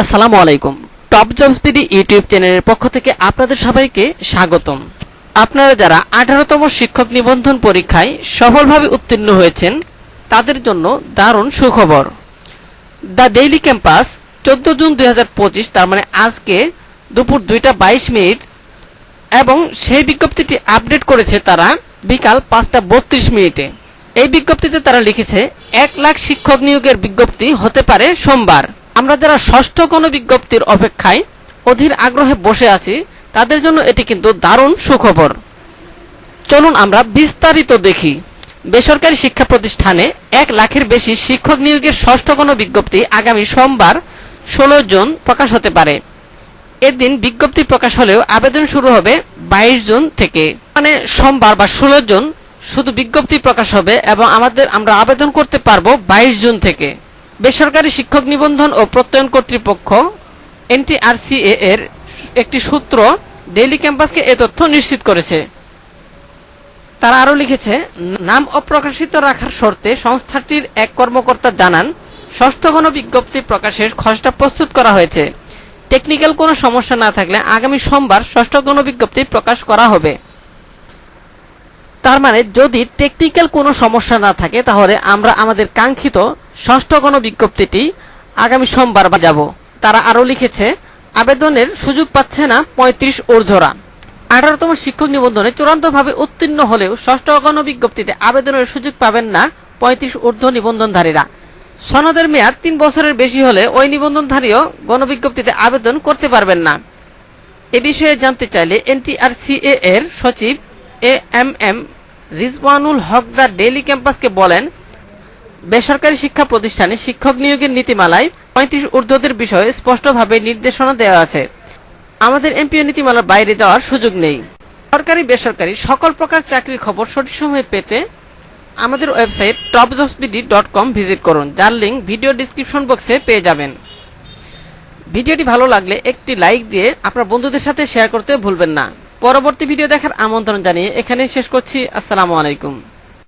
আসসালামু আলাইকুম। Top jobs BD YouTube চ্যানেলের পক্ষ থেকে আপনাদের সবাইকে স্বাগতম। আপনারা যারা আঠারোতম শিক্ষক নিবন্ধন পরীক্ষায় সফলভাবে উত্তীর্ণ হয়েছেন, তাদের জন্য দারুণ সুখবর। দ্য ডেইলি ক্যাম্পাস, চোদ্দ জুন দুই হাজার পঁচিশ, তার মানে আজকে দুপুর দুইটা বাইশ মিনিট, এবং সেই বিজ্ঞপ্তিটি আপডেট করেছে তারা বিকাল পাঁচটা বত্রিশ মিনিটে। এই বিজ্ঞপ্তিতে তারা লিখেছে, এক লাখ শিক্ষক নিয়োগের বিজ্ঞপ্তি হতে পারে সোমবার। আমরা যারা ষষ্ঠ কোনো বিজ্ঞপ্তির অপেক্ষায় অধীর আগ্রহে বসে আছি, তাদের জন্য এটি কিন্তু দারুণ সুখবর। চলুন আমরা বিস্তারিত দেখি। বেসরকারি শিক্ষা প্রতিষ্ঠানে এক লাখের বেশি শিক্ষক নিয়োগের ষষ্ঠ কোনো বিজ্ঞপ্তি আগামী সোমবার, ষোলো জুন, প্রকাশ হতে পারে। এদিন বিজ্ঞপ্তি প্রকাশ হলেও আবেদন শুরু হবে বাইশ জুন থেকে। মানে সোমবার বা ষোলো জুন শুধু বিজ্ঞপ্তি প্রকাশ হবে এবং আমাদের আমরা আবেদন করতে পারব বাইশ জুন থেকে। বেসরকারি শিক্ষক নিবন্ধন ও প্রত্যয়ন কর্তৃপক্ষ, এনটিআরসিএ এর একটি সূত্র ডেইলি ক্যাম্পাসকে এ তথ্য নিশ্চিত করেছে। তারা আরও লিখেছে, নাম অপ্রকাশিত রাখার শর্তে সংস্থাটির এক কর্মকর্তা জানান, ষষ্ঠ গণ বিজ্ঞপ্তি প্রকাশের খসড়া প্রস্তুত করা হয়েছে। টেকনিক্যাল কোনো সমস্যা না থাকলে আগামী সোমবার ষষ্ঠ গণ বিজ্ঞপ্তি প্রকাশ করা হবে। তার মানে যদি টেকনিক্যাল কোনো সমস্যা না থাকে, তাহলে আমরা আমাদের কাঙ্ক্ষিত ষষ্ঠ গণ বিজ্ঞপ্তিটি আগামী সোমবার যাব। তারা আরও লিখেছে, আবেদনের সুযোগ পাচ্ছে না পঁয়ত্রিশ ঊর্ধ্বরা। আঠারোতম শিক্ষক নিবন্ধনে চূড়ান্তভাবে উত্তীর্ণ হলেও ষষ্ঠ গণ বিজ্ঞপ্তিতে আবেদনের সুযোগ পাবেন না পঁয়ত্রিশ ঊর্ধ্ব নিবন্ধনধারীরা। সনদের মেয়াদ তিন বছরের বেশি হলে ওই নিবন্ধনধারীও গণবিজ্ঞপ্তিতে আবেদন করতে পারবেন না। এ বিষয়ে জানতে চাইলে এনটিআরসিএ এর সচিব A M M Rizwanul Haque The Daily ক্যাম্পাসকে বলেন, বেসরকারি শিক্ষা প্রতিষ্ঠানে শিক্ষক নিয়োগের নীতিমালায় পঁয়ত্রিশ ঊর্ধ্বদের বিষয়ে স্পষ্টভাবে নির্দেশনা দেওয়া আছে। আমাদের এমপিও নীতিমালার বাইরে যাওয়ার সুযোগ নেই। সরকারি, বেসরকারি সকল প্রকার চাকরির খবর সঠিক সময়ে পেতে আমাদের website top jobs BD dot com visit করুন, যার লিঙ্ক ভিডিও ডিসক্রিপশন বক্সে পেয়ে যাবেন। ভিডিওটি ভালো লাগলে একটি লাইক দিয়ে আপনার বন্ধুদের সাথে শেয়ার করতে ভুলবেন না। পরবর্তী ভিডিও দেখার আমন্ত্রণ জানিয়ে এখানে শেষ করছি। আসসালামু আলাইকুম।